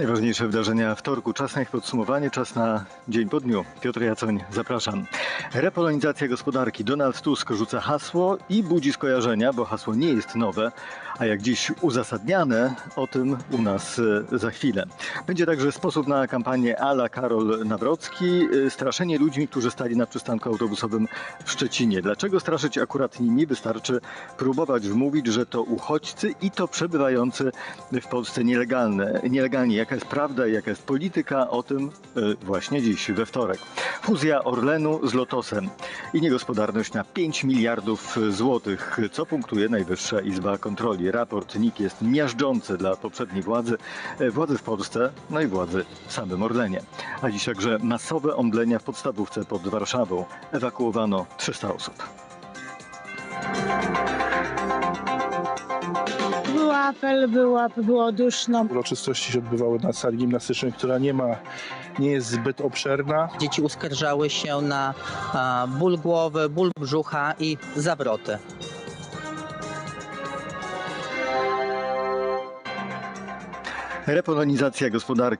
Najważniejsze wydarzenia wtorku. Czas na ich podsumowanie, czas na dzień po dniu. Piotr Jacoń, zapraszam. Repolonizacja gospodarki. Donald Tusk rzuca hasło i budzi skojarzenia, bo hasło nie jest nowe, a jak dziś uzasadniane, o tym u nas e, za chwilę. Będzie także sposób na kampanię ala Karol Nawrocki. e, Straszenie ludźmi, którzy stali na przystanku autobusowym w Szczecinie. Dlaczego straszyć akurat nimi? Wystarczy próbować wmówić, że to uchodźcy i to przebywający w Polsce nielegalne. nielegalnie. Jaka jest prawda i jaka jest polityka? O tym e, właśnie dziś, we wtorek. Fuzja Orlenu z Lotosem i niegospodarność na 5 miliardów złotych, co punktuje Najwyższa Izba Kontroli. Raport NIK jest miażdżący dla poprzedniej władzy, e, władzy w Polsce, no i władzy w samym Orlenie. A dziś także masowe omdlenia w podstawówce pod Warszawą. Ewakuowano 300 osób. Był apel, był apel, było duszno. Uroczystości się odbywały na sali gimnastycznej, która nie ma, nie jest zbyt obszerna. Dzieci uskarżały się na a, ból głowy, ból brzucha i zawroty. Repolonizacja gospodarki.